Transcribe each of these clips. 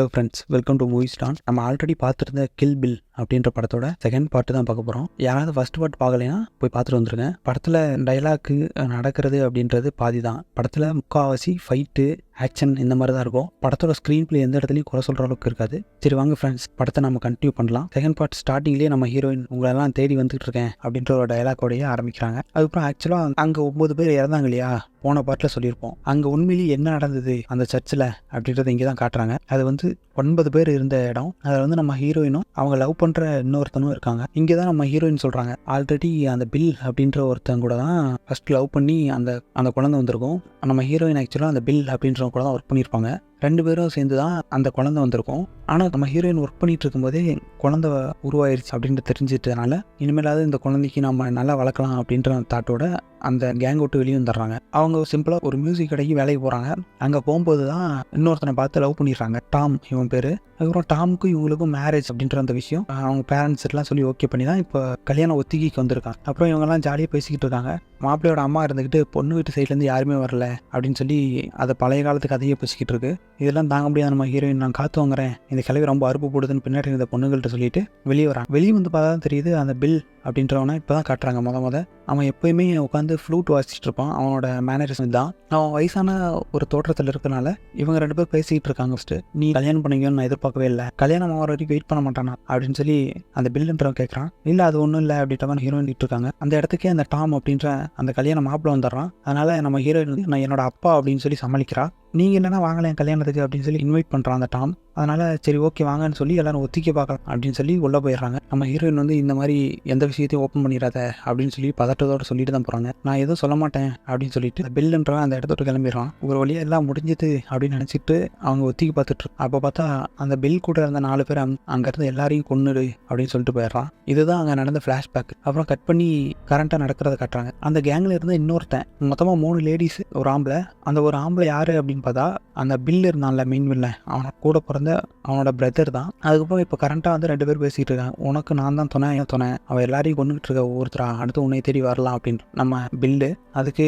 Hello friends welcome to movie stan நம்ம already பார்த்துருந்த Kill Bill அப்படின்ற படத்தோட செகண்ட் பார்ட்டு தான் பார்க்க போகிறோம் யாராவது ஃபர்ஸ்ட் பார்ட் பார்க்கலைன்னா போய் பார்த்துட்டு வந்துருங்க. படத்தில் டைலாக்கு நடக்கிறது அப்படின்றது பாதி தான் படத்தில் முக்கால்வாசி ஃபைட்டு ஆக்ஷன் இந்த மாதிரி தான் இருக்கும். படத்தோட ஸ்க்ரீன் பிளே எந்த இடத்துலையும் குறை சொல்கிற அளவுக்கு இருக்காது. சரி வாங்க ஃப்ரெண்ட்ஸ் படத்தை நம்ம கண்டினியூ பண்ணலாம். செகண்ட் பார்ட் ஸ்டார்டிங்லேயே நம்ம ஹீரோயின் உங்களெல்லாம் தேடி வந்துட்டு இருக்கேன் அப்படின்ற ஒரு டைலாக்கோடையே ஆரம்பிக்கிறாங்க. அதுக்கப்புறம் ஆக்சுவலாக அங்கே ஒம்பது பேர் இறந்தாங்க இல்லையா? போன பார்ட்டில் சொல்லியிருப்போம். அங்கே உண்மையிலேயே என்ன நடந்தது அந்த சர்ச்சில் அப்படின்றத இங்கே தான் காட்டுறாங்க. அது வந்து ஒன்பது பேர் இருந்த இடம். அதில் வந்து நம்ம ஹீரோயினும் அவங்க லவ் பண்ண பண்ணுற இன்னொருத்தனும் இருக்காங்க. இங்கே தான் நம்ம ஹீரோயின் சொல்கிறாங்க ஆல்ரெடி அந்த பில் அப்படின்ற ஒருத்தன் கூட தான் ஃபஸ்ட் லவ் பண்ணி அந்த அந்த குழந்தை வந்திருக்கும். நம்ம ஹீரோயின் ஆக்சுவலாக அந்த பில் அப்படின்றவங்க கூட தான் ஒர்க் பண்ணியிருப்பாங்க. ரெண்டு பேரும் சேர்ந்து தான் அந்த குழந்தை வந்திருக்கும். ஆனால் நம்ம ஹீரோயின் ஒர்க் பண்ணிட்டு இருக்கும்போதே குழந்தை உருவாயிருச்சு அப்படின்ட்டு தெரிஞ்சிட்டதுனால இனிமேலாவது இந்த குழந்தைக்கு நம்ம நல்லா வளர்க்கலாம் அப்படின்ற தாட்டோட அந்த கேங் விட்டு வெளியே வந்துடுறாங்க. அவங்க சிம்பிளாக ஒரு மியூசிக் கடைக்கு வேலைக்கு போகிறாங்க அங்கே போகும்போது தான் இன்னொருத்தனை பார்த்து லவ் பண்ணிடுறாங்க. டாம் இவன் பேர். அதுக்கப்புறம் டாமுக்கும் இவங்களுக்கும் மேரேஜ் அப்படின்ற அந்த விஷயம் அவங்க பேரண்ட்ஸ் எல்லாம் சொல்லி ஓகே பண்ணி தான் இப்போ கல்யாணம் ஒத்திகைக்கு வந்திருக்காங்க. அப்புறம் இவங்கெல்லாம் ஜாலியாக பேசிக்கிட்டு இருக்காங்க. மாப்பிள்ளையோட அம்மா இருந்துக்கிட்டு பொண்ணு வீட்டு சைட்லேருந்து யாருமே வரல அப்படின்னு சொல்லி அதை பழைய காலத்து கதையை பேசிக்கிட்டு இருக்கு. இதெல்லாம் தாங்க முடியாத நம்ம ஹீரோயின் நான் காத்து வாங்குறேன். இந்த கிளவி ரொம்ப அறுப்பு போடுதுன்னு பின்னாடி இந்த பொண்ணுங்கள்ட்ட சொல்லிட்டு வெளியே வரான் வெளியே வந்து பார்த்தா தான் தெரியுது அந்த பில் அப்படின்றவனை இப்போ தான் காட்டுறாங்க முத முத. அவன் எப்போயுமே உட்காந்து ஃப்ளூட் வாசிச்சுட்டு இருப்பான். அவனோட மேனேஜர்ஸ் தான். அவன் வயசான ஒரு தோற்றத்தில் இருக்கனால இவங்க ரெண்டு பேர் பேசிக்கிட்டு இருக்காங்க ஃபஸ்ட்டு நீ கல்யாணம் பண்ணிக்கணும்னு நான் எதிர்பார்க்கவே இல்லை. கல்யாணம் ஆகிற வரைக்கும் வெயிட் பண்ண மாட்டானா? அப்படின்னு சொல்லி அந்த பில்லுன்றவன் கேட்குறான் இல்லை அது ஒன்றும் இல்லை. அப்படின்றவன் ஹீரோயின் இருக்காங்க. அந்த இடத்துக்கே அந்த டாம் அப்படின்ற அந்த கல்யாணம் மாப்பிள்ள வந்துடுறான். அதனால நம்ம ஹீரோயின் வந்து நான் என்னோட அப்பா அப்படின்னு சொல்லி சமாளிக்கிறா. நீங்கள் என்னென்னா வாங்கலாம் என் கல்யாணத்துக்கு அப்படின்னு சொல்லி இன்வைட் பண்ணுறான் அந்த டாம். அதனால் சரி ஓகே வாங்கன்னு சொல்லி எல்லாரும் ஒத்திக்க பார்க்கலாம் அப்படின்னு சொல்லி உள்ளே போயிடுறாங்க. நம்ம ஹீரோயின் வந்து இந்த மாதிரி எந்த விஷயத்தையும் ஓப்பன் பண்ணிடாத அப்படின்னு சொல்லி பதட்டத்தோடு சொல்லிட்டு தான் போகிறாங்க நான் எதுவும் சொல்ல மாட்டேன் அப்படின்னு சொல்லிட்டு பில்லுன்றவன் அந்த இடத்தோட கிளம்பிடுறான். ஒரு வழியாக எல்லாம் முடிஞ்சது அப்படின்னு நினச்சிட்டு அவங்க ஒத்திக்கி பார்த்துட்டு அப்போ பார்த்தா அந்த பில் கூட இருந்த நாலு பேர் அங்கேருந்து எல்லாரையும் கொன்னுடு அப்படின்னு சொல்லிட்டு போயிடுறான். இதுதான் அங்கே நடந்த ஃப்ளாஷ்பேக் அப்புறம் கட் பண்ணி கரண்ட்டாக நடக்கிறத காட்டுறாங்க. அந்த கேங்கில் இருந்து இன்னொருத்தன் மொத்தமாக மூணு லேடிஸ் ஒரு ஆம்பளை. அந்த ஒரு ஆம்பளை யார் அப்படின்னு பார்த்தா அந்த பில் இருந்தான்ல மெயின் வில்லன் அவனை கூட பிறந்த அவனோட பிரதர் தான். அதுக்கப்புறம் இப்போ கரண்ட்டாக வந்து ரெண்டு பேர் பேசிகிட்டு இருக்காங்க. உனக்கு நான் தான் துணை ஏன் துணை. அவன் எல்லாரையும் கொண்டுகிட்டு இருக்க ஒவ்வொருத்தரா அடுத்து உன்னை தேடி வரலாம் அப்படின்னு நம்ம பில்லு அதுக்கு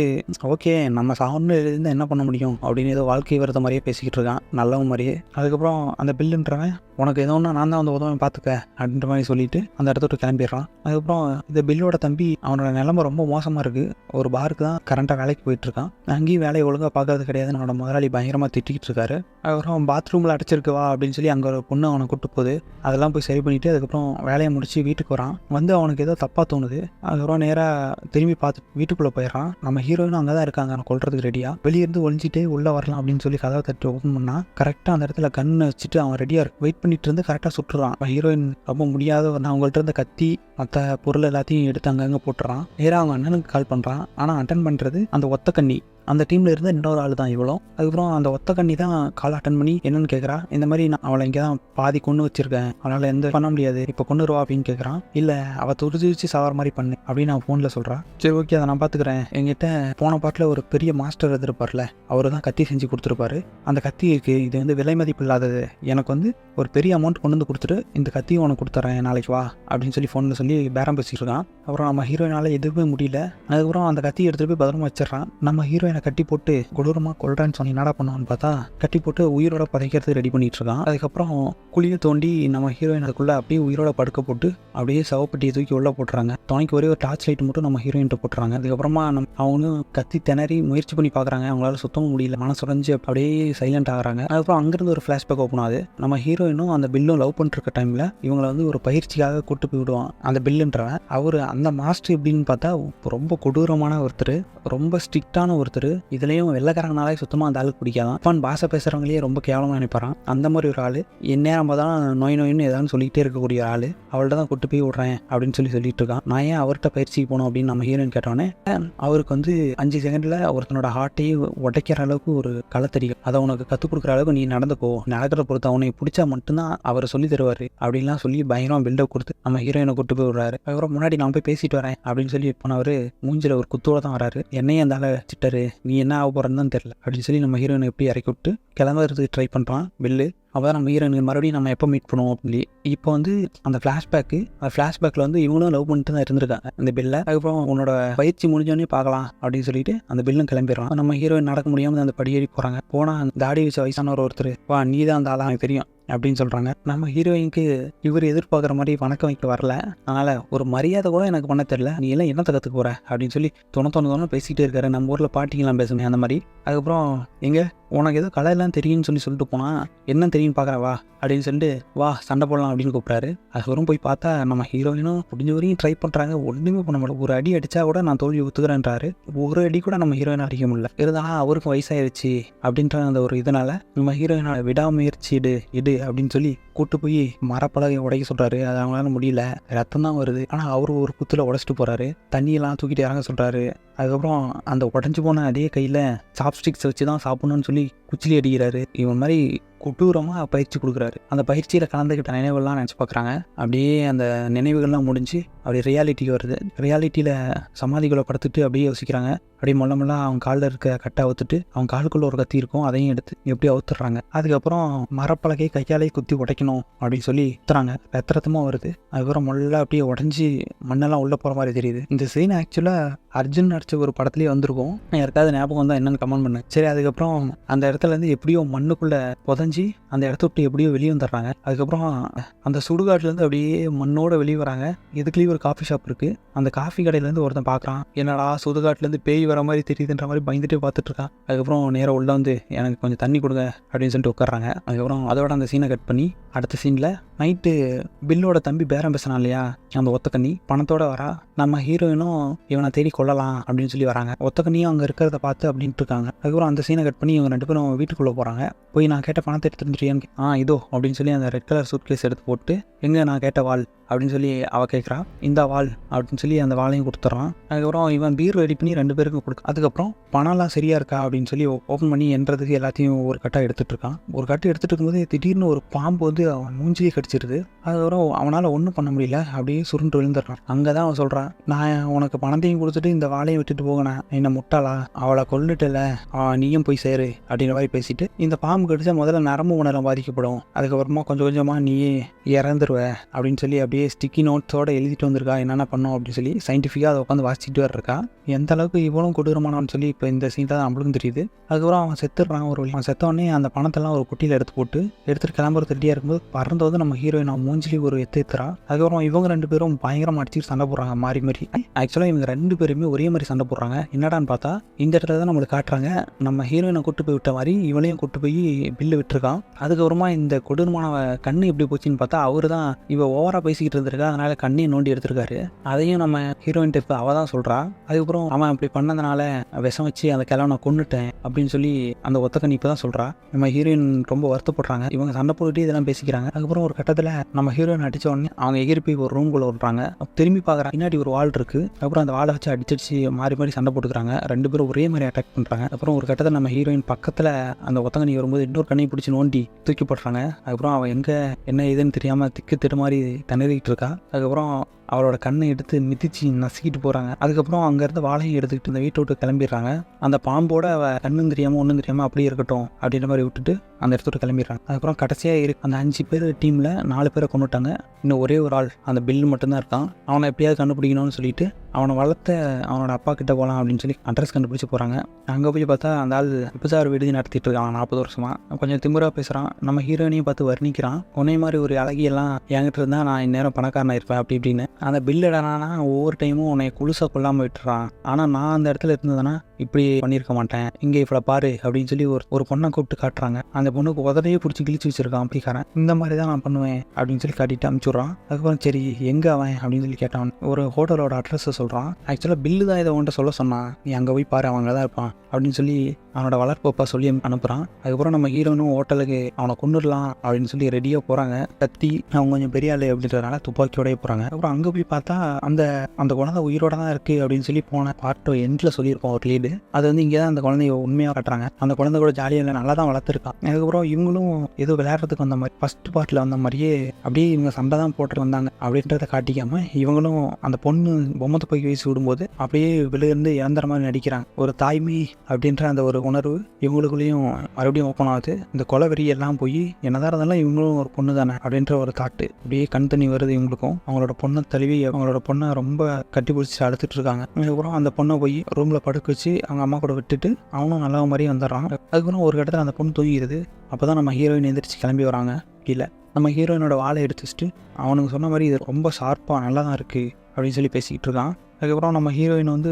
ஓகே நம்ம சாகுன்னு இருந்தால் என்ன பண்ண முடியும்? அப்படின்னு ஏதோ வாழ்க்கை வரத மாதிரியே பேசிக்கிட்டு இருக்கான் நல்லவன் மாதிரியே. அதுக்கப்புறம் அந்த பில்லுன்றவன் உனக்கு எதோ ஒன்று நான் தான் வந்து உதவி பார்த்துக்க அப்படின்ற மாதிரி சொல்லிட்டு அந்த இடத்த விட்டு கிளம்பிடுறான். அதுக்கப்புறம் இந்த பில்லோட தம்பி அவனோட நிலைமை ரொம்ப மோசமாக இருக்குது ஒரு பாருக்கு தான் கரண்ட்டாக வேலைக்கு போயிட்டு இருக்கான். அங்கேயும் வேலையை ஒழுங்காக பார்க்கறது கிடையாது என்னோட முதலாளி பயங்கரமாக திட்டிக்கிட்டு இருக்காரு. அதுக்கப்புறம் பாத்ரூமில் அடைச்சிருக்கு வா அப்படின்னு சொல்லி அங்கே ஒரு பொண்ணு அவனை கூட்டு போகுது. அதெல்லாம் போய் சரி பண்ணிவிட்டு அதுக்கப்புறம் வேலையை முடிச்சு வீட்டுக்கு வரான். வந்து அவனுக்கு ஏதோ தப்பாக தோணுது. அதுக்கப்புறம் நேராக திரும்பி பார்த்து வீட்டுக்குள்ளே போயிடறான். நம்ம ஹீரோயினும் அங்கே தான் இருக்காங்க அவனை கொள்றதுக்கு ரெடியாக வெளியிருந்து ஒழிஞ்சிட்டு உள்ளே வரலாம் அப்படின்னு சொல்லி கதவை தட்டி ஓப்பன் பண்ணால் கரெக்டாக அந்த இடத்துல கண்ணை வச்சுட்டு அவன் ரெடியாக இருக்கு. வெயிட் பண்ணிட்டு இருந்து கரெக்டாக சுட்டுறான். ஹீரோயின் ரொம்ப முடியாத நான் அவங்கள்ட்ட இருந்த கத்தி மற்ற பொருள் எல்லாத்தையும் எடுத்து அங்கங்கே போட்டுறான். நேராக அவங்க அண்ணனுக்கு கால் பண்ணுறான் ஆனால் அட்டன் பண்ணுறது அந்த ஒத்த கண்ணி. அந்த டீமில் இருந்து இன்னொரு ஆள் தான் இவ்வளோ அதுக்கப்புறம் அந்த ஒத்த கண்ணி தான் கால் அட்டன் பண்ணி என்னன்னு கேட்குறா இந்த மாதிரி நான் அவளை இங்கே தான் பாதி கொண்டு வச்சிருக்கேன். அவனால் எந்த பண்ண முடியாது. இப்போ கொண்டு வருவா? அப்படின்னு கேட்குறான் இல்லை அவள் துடிச்சு சாவர மாதிரி பண்ணு. அப்படின்னு நான் ஃபோனில் சொல்கிறான் சரி ஓகே அதை நான் பார்த்துக்கிறேன் எங்கிட்ட போன பாட்டில் ஒரு பெரிய மாஸ்டர் இருந்திருப்பார்ல அவர் தான் கத்தி செஞ்சு கொடுத்துருப்பாரு. அந்த கத்தி இருக்குது இது வந்து விலை மதிப்பு இல்லாதது. எனக்கு வந்து ஒரு பெரிய அமௌண்ட் கொண்டு வந்து கொடுத்துட்டு இந்த கத்தியை உனக்கு கொடுத்துட்றேன் நாளைக்கு வா. அப்படின்னு சொல்லி ஃபோனில் சொல்லி பேரம் பேசிட்டு இருக்கான். அப்புறம் நம்ம ஹீரோயினால் எதுவுமே முடியல. அதுக்கப்புறம் அந்த கத்தி எடுத்துகிட்டு போய் பத்திரமா வச்சிடுறான். நம்ம ஹீரோயின் கட்டி போட்டு கொடூரமாக கொள்றான்னு சொல்லி என்னடா பண்ணுவான்னு பார்த்தா கட்டி போட்டு உயிரோட பதைக்கிறது ரெடி பண்ணிட்டு இருக்கான். அதுக்கப்புறம் குழியை தோண்டி நம்ம ஹீரோயின் அதுக்குள்ளே அப்படியே உயிரோட படுக்க போட்டு அப்படியே சவப்பட்டியை தூக்கி உள்ளே போட்டுறாங்க. துணைக்கு ஒரே ஒரு டார்ச் லைட் மட்டும் நம்ம ஹீரோயின்ட்டு போட்டுறாங்க. அதுக்கப்புறமா நம்ம அவங்களும் கத்தி திணறி முயற்சி பண்ணி பார்க்குறாங்க. அவங்களால சுத்தவும் முடியல. மனசுடைஞ்சு அப்படியே சைலண்ட் ஆகுறாங்க. அதுக்கப்புறம் அங்கேருந்து ஒரு ஃப்ளாஷ்பேக் ஓப்பன் ஆகுது. நம்ம ஹீரோயினும் அந்த பில்லும் லவ் பண்ணிருக்க டைமில் இவங்களை வந்து ஒரு பயிற்சிக்காக கூட்டு போய் விடுவான். அந்த பில்லுன்றவன் அவர் அந்த மாஸ்டர் எப்படின்னு பார்த்தா ரொம்ப கொடூரமான ஒருத்தர். ரொம்ப ஸ்ட்ரிக்டான ஒருத்தர். இதுலேயும் வெள்ளக்காரங்கனாலே சுத்தமாக அந்த ஆளுக்கு பிடிக்காதான். ஃபன் பாஷை பேசுகிறவங்களே ரொம்ப கேவலமாக நினைப்பாரான் அந்த மாதிரி ஒரு ஆள் எந்நேரம் தான் நோய் நோயின்னு ஏதாவது சொல்லிகிட்டே இருக்கக்கூடிய ஆள் அவள்கிட்ட தான் கொட்டு போய் விட்றேன் அப்படின்னு சொல்லி சொல்லிட்டு இருக்கான். நான் ஏன் அவர்கிட்ட பயிற்சிக்கு போகணும் அப்படின்னு நம்ம ஹீரோயின் கேட்டோன்னே அவருக்கு வந்து அஞ்சு செகண்டில் ஒருத்தனோட ஹார்ட்டையே உடைக்கிற அளவுக்கு ஒரு களை தெரியும். அதை உனக்கு கற்றுக் கொடுக்குற அளவுக்கு நீ நடந்துக்கோ. நடக்கிற பொறுத்து அவனை பிடிச்சா மட்டும்தான் அவர் சொல்லி தருவார் அப்படின்லாம் சொல்லி பயங்கரமாக பில்டப் கொடுத்து நம்ம ஹீரோயினை கூட்டு போய் விடுறாரு. அதுக்கப்புறம் முன்னாடி நான் போய் பேசிட்டு வரேன் அப்படின்னு சொல்லி போனவர் மூஞ்சில் ஒரு குத்தோட தான் வராரு. என்னையும் அந்த ஆளை சிட்டரு. நீ என்ன ஆக போறன்னு தான் தெரியல. அப்படின்னு சொல்லி நம்ம ஹீரோயினை எப்படி இறக்கி விட்டு கிளம்புறதுக்கு ட்ரை பண்ணுறான் பில்லு அப்போ தான் நம்ம ஹீரோயினுக்கு மறுபடியும் நம்ம எப்போ மீட் பண்ணுவோம் அப்படின்னு இப்போ வந்து அந்த ஃப்ளாஷ்பேக்கு அந்த ஃப்ளாஷ்பேக்கில் வந்து இவங்களும் லவ் பண்ணிட்டு தான் இருந்திருக்காங்க. அந்த பில்லை அதுக்கப்புறம் உன்னோட பயிற்சி முடிஞ்சோடனே பார்க்கலாம் அப்படின்னு சொல்லிட்டு அந்த பில்லும் கிளம்பிடுறான். நம்ம ஹீரோயின் நடக்க முடியாமல் அந்த படியேறி போகிறாங்க போனால் அந்த தாடி வச்ச வயசான ஒரு ஒருத்தர் வா நீ தான் அந்த ஆளாக எனக்கு தெரியும். அப்படின்னு சொல்கிறாங்க நம்ம ஹீரோயினுக்கு இவர் எதிர்பார்க்குற மாதிரி வணக்கம் வைக்க வரல. அதனால் ஒரு மரியாதை கூட எனக்கு பண்ண தெரில நீ எல்லாம் என்னத்தை கற்றுக்க போகிற அப்படின்னு சொல்லி தொண தொண தொண பேசிக்கிட்டே இருக்காரு. நம்ம ஊரில் பாட்டிங்கெல்லாம் பேசுனேன் அந்த மாதிரி. அதுக்கப்புறம் எங்கே? உனக்கு ஏதோ கலையெல்லாம் தெரியும்னு சொல்லி சொல்லிட்டு போனால் என்ன தெரியும்னு பார்க்குற வா அப்படின்னு சொல்லிட்டு வா சண்டை போடலாம் அப்படின்னு கூப்பிட்றாரு. அதுக்கப்புறம் போய் பார்த்தா நம்ம ஹீரோயினும் முடிஞ்ச வரையும் ட்ரை பண்ணுறாங்க ஒன்றுமே பண்ண முடியல. ஒரு அடி அடித்தா கூட நான் தோல்வி ஒத்துக்கிறேன்றாரு. ஒரு அடி கூட நம்ம ஹீரோயினை அடிக்க முடியல. இருந்தாலும் அவருக்கும் வயசாயிருச்சு அப்படின்ற அந்த ஒரு இதனால் நம்ம ஹீரோயினோட விடாமுயற்சி இடு இடு அப்படின்னு சொல்லி கூட்டு போய் மரப்பலகை உடைக்க சொல்கிறாரு அது அவங்களால முடியல. ரத்தம் தான் வருது. ஆனால் அவரு ஒரு குத்தில் உடச்சிட்டு போகிறாரு தண்ணியெல்லாம் தூக்கிட்டு இறங்க சொல்கிறாரு அதுக்கப்புறம் அந்த உடஞ்சி போன அதே கையில் சாப்ஸ்டிக்ஸ் வச்சு தான் சாப்பிடணும்னு சொல்லி குச்சிலி அடிக்கிறாரு. இவன் மாதிரி கொடூரமாக பயிற்சி கொடுக்குறாரு. அந்த பயிற்சியில் கலந்துக்கிட்ட நினைவுகள்லாம் நினச்சி பார்க்குறாங்க. அப்படியே அந்த நினைவுகள்லாம் முடிஞ்சு அப்படியே ரியாலிட்டிக்கு வருது. ரியாலிட்டியில் சமாதிகளை படுத்துட்டு அப்படியே யோசிக்கிறாங்க. அப்படியே மொல்ல மொல்ல அவங்க காலில் இருக்க கட்டை அவுத்துட்டு அவங்க காலுக்குள்ளே ஒரு கத்தி இருக்கும். அதையும் எடுத்து எப்படி அவுத்துறாங்க. அதுக்கப்புறம் மரப்பலகை கையாலே குத்தி உடைக்கணும் அப்படின்னு சொல்லி குத்துறாங்க. ரத்த ரத்தமாக வருது. அதுக்கப்புறம் மொல்ல அப்படியே உடஞ்சி மண்ணெல்லாம் உள்ளே போகிற மாதிரி தெரியுது. இந்த சீன் ஆக்சுவலாக அர்ஜுன் நடித்த ஒரு படத்துலேயே வந்திருக்கும். யாருக்காவது ஞாபகம் வந்தால் என்னென்னு கமெண்ட் பண்ணு. சரி அதுக்கப்புறம் அந்த இடத்துல இருந்து எப்படியோ மண்ணுக்குள்ளே புதஞ்சு அந்த இடத்த விட்டு எப்படியோ வெளியே வந்துடுறாங்க. அதுக்கப்புறம் அந்த சுடுகாட்டிலேருந்து அப்படியே மண்ணோட வெளியே வராங்க. இதுக்குள்ளேயும் ஒரு காஃபி ஷாப் இருக்குது அந்த காஃபி கடையிலேருந்து ஒருத்தன் பார்க்குறான். என்னடா சுடுகாட்டிலேருந்து பேய் வர மாதிரி தெரியுதுன்ற மாதிரி பயந்துட்டு பார்த்துட்டு இருக்கான் அதுக்கப்புறம் நேராக உள்ள வந்து எனக்கு கொஞ்சம் தண்ணி கொடுங்க அப்படின்னு சொல்லிட்டு உட்காறாங்க அதுக்கப்புறம் அதோட அந்த சீனை கட் பண்ணி அடுத்த சீனில் நைட்டு பில்லோட தம்பி பேரம் பேசினான் இல்லையா? அந்த ஒத்தக்கண்ணி பணத்தோட வரா. நம்ம ஹீரோயினும் இவனை தேடி கொள்ளலாம் அப்படின்னு சொல்லி வராங்க. ஒத்தக்கண்ணியும் அங்கே இருக்கிறத பார்த்து அப்படின்ட்டு இருக்காங்க. அதுக்கப்புறம் அந்த சீனை கட் பண்ணி இவங்க ரெண்டு பேரும் வீட்டுக்குள்ளே போகிறாங்க போய் நான் கேட்ட பணத்தை எடுத்துட்டு வந்துட்டியான்னு ஆ இதோ அப்படின்னு சொல்லி அந்த ரெட் கலர் சூட் கேஸ் எடுத்து போட்டு எங்கே நான் கேட்ட வாள் அப்படின்னு சொல்லி அவள் கேட்குறா இந்த வாள் அப்படின்னு சொல்லி அந்த வாளையும் கொடுத்துட்றான் அதுக்கப்புறம் இவன் பீர் ரெடி பண்ணி ரெண்டு பேருக்கும் கொடுக்க அதுக்கப்புறம் பணம்லாம் சரியா இருக்கா அப்படின்னு சொல்லி ஓப்பன் பண்ணி என்றதுக்கு எல்லாத்தையும் ஒரு கட்டாக எடுத்துகிட்டு இருக்கான். ஒரு கட்டு எடுத்துகிட்டு இருக்கும்போது திடீர்னு ஒரு பாம்பு வந்து அவன் மூஞ்சியே கடிச்சிருது. அதுக்கப்புறம் அவனால் ஒன்றும் பண்ண முடியல. அப்படியே சுருண்டு விழுந்துடுறான். அங்கே தான் அவன் சொல்கிறான் நான் உனக்கு பணத்தையும் கொடுத்துட்டு இந்த வாளையும் விட்டுட்டு போகணேன் என்ன முட்டாளா? அவளை கொல்லுட்டல. நீயும் போய் சேரு அப்படின்ற மாதிரி பேசிட்டு இந்த பாம்பு கடிச்சா முதல்ல நரம்பு உணரம் பாதிக்கப்படும். அதுக்கப்புறமா கொஞ்சம் கொஞ்சமாக நீ இறந்துருவ அப்படின்னு சொல்லி அப்படியே ஸ்டிக்கி நோட்ஸோட எழுதிட்டு வந்திருக்கா என்னென்ன பண்ணும் அப்படின்னு சொல்லி சயின்டிஃபிக்காக அதை உட்காந்து வாசிச்சுட்டு வர இருக்கா எந்த அளவுக்கு இவ்வளோ கொடூரமானவன்னு சொல்லி இப்போ இந்த சீன் தான் நம்மளுக்கும் தெரியுது. அதுக்கப்புறம் அவன் செத்துடுறான் ஒரு வழி அவன் செத்தோடனே அந்த பணத்தெல்லாம் ஒரு குட்டியில் எடுத்து போட்டு எடுத்துகிட்டு கிளம்புறது ரெடியாக இருக்கும்போது பறந்து வந்து நம்ம ஹீரோயின் அவன் மூஞ்சிலி ஒரு எத்து எத்துறா. அதுக்கப்புறம் இவங்க ரெண்டு பேரும் பயங்கரமாக அடிச்சு சண்டை போடுறாங்க மாறி மாறி. ஆக்சுவலாக இவங்க ரெண்டு பேருமே ஒரே மாதிரி சண்டை போடுறாங்க. என்னடான்னு பார்த்தா இந்த இடத்துல தான் நம்மளுக்கு காட்டுறாங்க. நம்ம ஹீரோயினை கூட்டு போய் விட்ட மாதிரி இவளையும் கூட்டு போய் பில்லு விட்டுருக்கான். அதுக்கப்புறமா இந்த கொடூரமான கண்ணு எப்படி போச்சுன்னு பார்த்தா அவர் தான் இவ ஓவரா பேசிக்கிட்டு இருந்திருக்கா அதனால கண்ணியை நோண்டி எடுத்திருக்காரு. அதையும் நம்ம ஹீரோயின் இப்போ அவ தான் சொல்றா. அதுக்கப்புறம் அவன் அப்படி பண்ணதுனால விஷம் வச்சு அந்த கிழவனை நான் கொன்னுட்டேன் அப்படின்னு சொல்லி அந்த ஒத்த கண்ணி இப்போ தான் சொல்றா. நம்ம ஹீரோயின் ரொம்ப வருத்தப்படுறாங்க. இவங்க சண்டை போட்டுட்டு இதெல்லாம் பேசிக்கிறாங்க. அதுக்கப்புறம் ஒரு கட்டத்தில் நம்ம ஹீரோயின் அடிச்ச உடனே அவங்க எகிரி போய் ஒரு ரூம்குள்ள விடுறாங்க திரும்பி பார்க்குறாங்க பின்னாடி ஒரு வால் இருக்கு. அப்புறம் அந்த வாளை வச்சு அடிச்சடிச்சு மாறி மாறி சண்டை போட்டுக்கிறாங்க. ரெண்டு பேரும் ஒரே மாதிரி அட்டாக் பண்ணுறாங்க அப்புறம் ஒரு கட்டத்தில் நம்ம ஹீரோயின் பக்கத்தில் அந்த ஒத்தங்கனி வரும்போது இன்னொரு கண்ணை பிடிச்சி நோண்டி தூக்கி போடுறாங்க அதுக்கப்புறம் அவன் எங்கே என்ன ஏதுன்னு தெரியாமல் திக்கு திட்டு மாதிரி திணறிக்கிட்டு இருக்கா அதுக்கப்புறம் அவரோட கண்ணை எடுத்து மிதிச்சு நசுக்கிட்டு போகிறாங்க அதுக்கப்புறம் அங்கேருந்து வாழையும் எடுத்துக்கிட்டு இந்த வீட்டை விட்டு கிளம்பிடுறாங்க. அந்த பாம்போட அவ கண்ணும் தெரியாமல் ஒன்றும் தெரியாமல் அப்படியே இருக்கட்டும் அப்படின்ற மாதிரி விட்டுட்டு அந்த இடத்த விட்டு கிளம்பிடுறாங்க. அதுக்கப்புறம் கடைசியாக இருக்கு அந்த அஞ்சு பேர் டீமில் நாலு பேரை கொண்டுட்டாங்க இன்னும் ஒரே ஒரு ஆள் அந்த பில்லு மட்டும்தான் இருக்கான். அவனை எப்படியாவது கண்டுபிடிக்கணும்னு சொல்லிட்டு அவனை வளர்த்த அவனோட அப்பா கிட்ட போகலாம் அப்படின்னு சொல்லி அட்ரஸ் கண்டுபிடிச்சி போகிறாங்க அங்கே போய் பார்த்தா அந்த ஆள் விபச்சார விடுதி நடத்திட்டு இருக்கான் நாற்பது வருஷமாக கொஞ்சம் திமுறாக பேசுகிறான் நம்ம ஹீரோயினையும் பார்த்து வர்ணிக்கிறான். உன்னை மாதிரி ஒரு அழகியெல்லாம் என்கிட்ட இருந்தால் நான் இந்நேரம் பணக்காரனாக இருப்பேன் அப்படி இப்படின்னு. அந்த பில் இடனா ஒவ்வொரு டைமும் உன்னை குளுசா கொல்லாமல் விட்டுறான். ஆனால் நான் அந்த இடத்துல இருந்ததுன்னா இப்படி பண்ணியிருக்க மாட்டேன். இங்கே இவ்வளோ பாரு அப்படின்னு சொல்லி ஒரு ஒரு பொண்ணை கூப்பிட்டு காட்டுறாங்க. அந்த பொண்ணுக்கு உதடையே பிடிச்சி கிழிச்சு வச்சிருக்கான் அப்படிக்காரன். இந்த மாதிரி தான் நான் பண்ணுவேன் அப்படின்னு சொல்லி காட்டிட்டு அனுப்பிச்சுட்றான் அதுக்கப்புறம் சரி எங்கே அவன் அப்படின்னு சொல்லி கேட்டான். ஒரு ஹோட்டலோட அட்ரஸை சொல்கிறான் ஆக்சுவலாக பில்லு தான் இதை உன்ட்ட சொல்ல சொன்னான் நீ அங்கே போய் பாரு அவங்க தான் இருப்பான் அப்படின்னு சொல்லி அவனோட வளர்ப்பப்பா சொல்லி அனுப்புகிறான் அதுக்கப்புறம் நம்ம ஹீரோனும் ஹோட்டலுக்கு அவனை கொண்டுடலாம் அப்படின்னு சொல்லி ரெடியாக போகிறாங்க கத்தி அவங்க கொஞ்சம் பெரிய ஆள் அப்படின்றதுனால துப்பாக்கியோடய போகிறாங்க அப்புறம் அங்கே போய் பார்த்தா அந்த அந்த குழந்தை உயிரோட தான் இருக்குது அப்படின்னு சொல்லி போன பார்ட் எண்டில் சொல்லியிருப்போம் ஒரு லீடு அது வந்து இங்கே தான் அந்த குழந்தைய உண்மையாக காட்டுறாங்க. அந்த குழந்தை கூட ஜாலியாக இல்லை நல்லா தான் வளர்த்துருக்கான் அதுக்கப்புறம் இவங்களும் ஏதோ விளையாடுறதுக்கு வந்த மாதிரி ஃபர்ஸ்ட் பார்ட்டில் வந்த மாதிரியே அப்படியே இவங்க சண்டை தான் போட்டு வந்தாங்க அப்படின்றத காட்டிக்காம இவங்களும் அந்த பொண்ணு பொம்மத்தை போய் வீசி விடும்போது அப்படியே விழுந்து இறந்துற மாதிரி நடிக்கிறாங்க. ஒரு தாய்மை அப்படின்ற அந்த ஒரு உணர்வு இவங்களுக்குள்ளேயும் மறுபடியும் ஓப்பன் ஆகுது. இந்த கொலவெறி எல்லாம் போய் என்னதான் இருந்தாலும் இவங்களும் ஒரு பொண்ணு தானே அப்படின்ற ஒரு தாட்டு அப்படியே கண் தண்ணி வருது இவங்களுக்கும். அவங்களோட பொண்ணை தழுவி அவங்களோட பொண்ணை ரொம்ப கட்டி பிடிச்சி அழுத்துட்டு இருக்காங்க அதுக்கப்புறம் அந்த பொண்ணை போய் ரூமில் படுக்க வச்சு அவங்க அம்மா கூட விட்டுட்டு அவனும் நல்ல மாதிரி வந்துடுறான். அதுக்கப்புறம் ஒரு இடத்துல அந்த பொண்ணு தூங்கிடுது. அப்போ தான் நம்ம ஹீரோயின் எந்திரிச்சு கிளம்பி வராங்க கீழே. நம்ம ஹீரோயினோட வாழை எடுத்து வச்சுட்டு அவனுக்கு சொன்ன மாதிரி இது ரொம்ப ஷார்ப்பாக நல்லா தான் இருக்குது அப்படின்னு சொல்லி பேசிக்கிட்டு இருக்கான். அதுக்கப்புறம் நம்ம ஹீரோயின் வந்து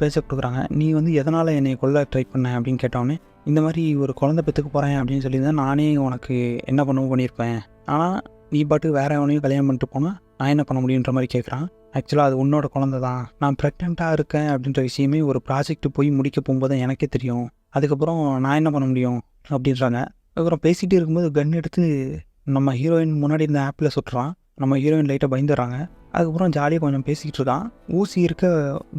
பேச கொடுக்குறாங்க. நீ வந்து எதனால் என்னை கொல்ல ட்ரை பண்ண? அப்படின்னு கேட்டோன்னே இந்த மாதிரி ஒரு குழந்தை பெற்றுக்க போகிறேன் அப்படின்னு சொல்லி தான் நானே உனக்கு என்ன பண்ணவும் பண்ணியிருப்பேன். ஆனால் நீ பாட்டு வேற எவனையும் கல்யாணம் பண்ணிட்டு போனால் நான் என்ன பண்ண முடியுன்ற மாதிரி கேட்குறான் ஆக்சுவலாக அது உன்னோட குழந்தை தான். நான் ப்ரெக்னெண்ட்டாக இருக்கேன் அப்படின்ற விஷயமே ஒரு ப்ராஜெக்ட் போய் முடிக்க போகும்போது எனக்கே தெரியும். அதுக்கப்புறம் நான் என்ன பண்ண முடியும் அப்படின்றாங்க. அதுக்கப்புறம் பேசிகிட்டே இருக்கும்போது கன் எடுத்து நம்ம ஹீரோயின் முன்னாடி இந்த ஆப்பில் சுட்டுறான். நம்ம ஹீரோயின் லைட்டாக பயந்துடுறாங்க. அதுக்கப்புறம் ஜாலியாக கொஞ்சம் பேசிக்கிட்டு இருக்கான். ஊசி இருக்க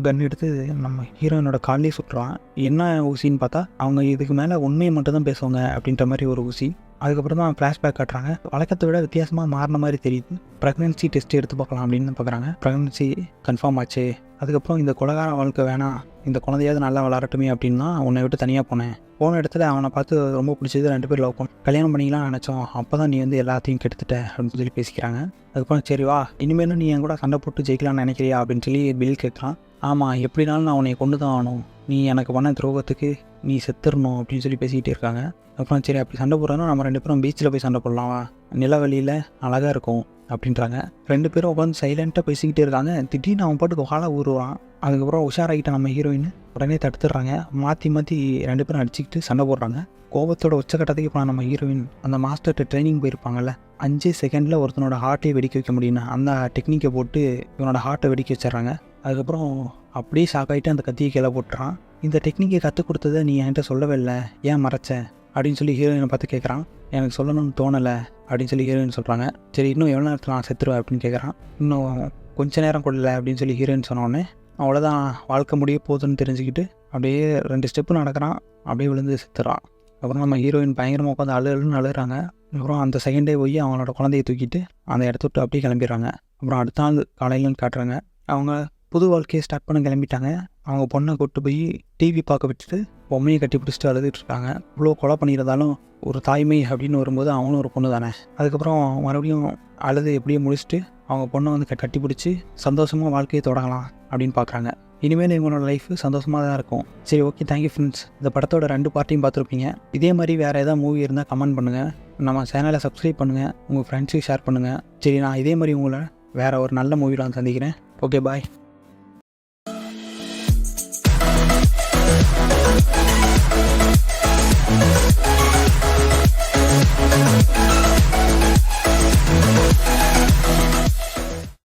கன் எடுத்து நம்ம ஹீரோயினோட கால்லேயே சுட்டுறான். என்ன ஊசின்னு பார்த்தா அவங்க இதுக்கு மேலே உண்மையை மட்டும் தான் பேசுவாங்க அப்படின்ற மாதிரி ஒரு ஊசி. அதுக்கப்புறம் தான் ஃப்ளாஷ்பேக் காட்டுறாங்க. வழக்கத்தை விட வித்தியாசமாக மாறின மாதிரி தெரியுது. ப்ரெக்னென்சி டெஸ்ட் எடுத்து பார்க்கலாம் அப்படின்னு பார்க்குறாங்க. ப்ரெக்னென்சி கன்ஃபார்ம் ஆச்சு. அதுக்கப்புறம் இந்த கொலகார வாழ்க்கை வேணாம். இந்த குழந்தையாவது நல்லா வளரட்டுமே அப்படின்னா உன்னை விட்டு தனியாக போனேன். போன இடத்துல அவனை பார்த்து ரொம்ப பிடிச்சது ரெண்டு பேர் லவ் கல்யாணம் பண்ணிக்கலாம் நினச்சோம். அப்போ தான் நீ வந்து எல்லாத்தையும் கெடுத்துட்ட அப்படின்னு சொல்லி பேசிக்கிறாங்க. அதுக்கப்புறம் சரி வா இனிமேலும் நீ என் கூட சண்டை போட்டு ஜெயிக்கலாம்னு நினைக்கிறியா அப்படின்னு சொல்லி பில் கேட்கலாம் ஆமாம் எப்படினாலும் நான் உன்னை கொண்டு தான் ஆகணும். நீ எனக்கு பண்ண துரோகத்துக்கு நீ செத்துடணும் அப்படின்னு சொல்லி பேசிக்கிட்டே இருக்காங்க. அப்புறம் சரி அப்படி சண்டை போடுறோன்னா நம்ம ரெண்டு பேரும் பீச்சில் போய் சண்டை போடலாம். வா நிலவழியில் அழகாக இருக்கும் அப்படின்றாங்க. ரெண்டு பேரும் உட்காந்து சைலண்ட்டாக பேசிக்கிட்டே இருக்காங்க. திடீர்னு அவன் பாட்டுக்கு வாழை ஊறுவான் அதுக்கப்புறம் உஷாராகிட்ட நம்ம ஹீரோயின் உடனே தடுத்துடுறாங்க. மாற்றி மாற்றி ரெண்டு பேரும் அடிச்சுக்கிட்டு சண்டை போடுறாங்க. கோபத்தோட உச்சக்கட்டத்துக்கு இப்போ நம்ம ஹீரோயின் அந்த மாஸ்டர்கிட்ட ட்ரைனிங் போயிருப்பாங்கல்ல அஞ்சு செகண்டில் ஒருத்தனோட ஹார்ட்டே வெடிக்க வைக்க முடியும்னு அந்த டெக்னிக்கை போட்டு இவனோட ஹார்ட்டை வெடிக்க வச்சிடுறாங்க. அதுக்கப்புறம் அப்படியே ஷாக் ஆகிட்டு அந்த கத்தியை கீழே போட்டுறான். இந்த டெக்னிக்கை கற்றுக் கொடுத்ததை நீ என்கிட்ட சொல்லவே இல்லை. ஏன் மறைச்ச? அப்படின்னு சொல்லி ஹீரோயினை பார்த்து கேட்குறான் எனக்கு சொல்லணும்னு தோணலை அப்படின்னு சொல்லி ஹீரோயின் சொல்கிறாங்க சரி இன்னும் எவ்வளோ நேரத்தில் நான் செத்துருவேன் அப்படின்னு கேட்குறான் இன்னும் கொஞ்ச நேரம் கொள்ளல அப்படின்னு சொல்லி ஹீரோயின் சொன்னோடனே அவ்வளோதான் வாழ்க்கை முடிய போகுதுன்னு தெரிஞ்சுக்கிட்டு அப்படியே ரெண்டு ஸ்டெப்பு நடக்கிறான். அப்படியே விழுந்து செத்துறான். அப்புறம் நம்ம ஹீரோயின் பயங்கரமாக உட்காந்து அழுன்னு அழுகிறாங்க. அப்புறம் அந்த செகண்டே போய் அவங்களோட குழந்தைய தூக்கிட்டு அந்த இடத்த விட்டு அப்படியே கிளம்பிடுறாங்க. அப்புறம் அடுத்த நாள் காலையிலன்னு காட்டுறாங்க. அவங்க புது வாழ்க்கையை ஸ்டார்ட் பண்ண கிளம்பிட்டாங்க. அவங்க பொண்ணை கூட்டு போய் டிவி பார்க்க விட்டுட்டு பொம்மையை கட்டி பிடிச்சிட்டு அழுதுட்டு இருக்காங்க. இவ்வளோ கொலை பண்ணியிருந்தாலும் ஒரு தாய்மை அப்படின்னு வரும்போது அவங்களும் ஒரு பொண்ணு தானே. அதுக்கப்புறம் மறுபடியும் அழுது எப்படியும் முடிச்சுட்டு அவங்க பொண்ணை வந்து க- கட்டி பிடிச்சி சந்தோஷமாக வாழ்க்கையை தொடங்கலாம் அப்படின்னு பார்க்குறாங்க இனிமேல் இவங்களோட லைஃப் சந்தோஷமாக தான் இருக்கும். சரி ஓகே தேங்க்யூ ஃப்ரெண்ட்ஸ் இந்த படத்தோட ரெண்டு பார்ட்டையும் பார்த்துருப்பீங்க. இதே மாதிரி வேறு ஏதாவது மூவி இருந்தால் கமெண்ட் பண்ணுங்கள் நம்ம சேனலை சப்ஸ்கிரைப் பண்ணுங்கள் உங்கள் ஃப்ரெண்ட்ஸுக்கு ஷேர் பண்ணுங்கள் சரி நான் இதே மாதிரி உங்களை வேறு ஒரு நல்ல மூவியில் வந்து சந்திக்கிறேன். Okay bye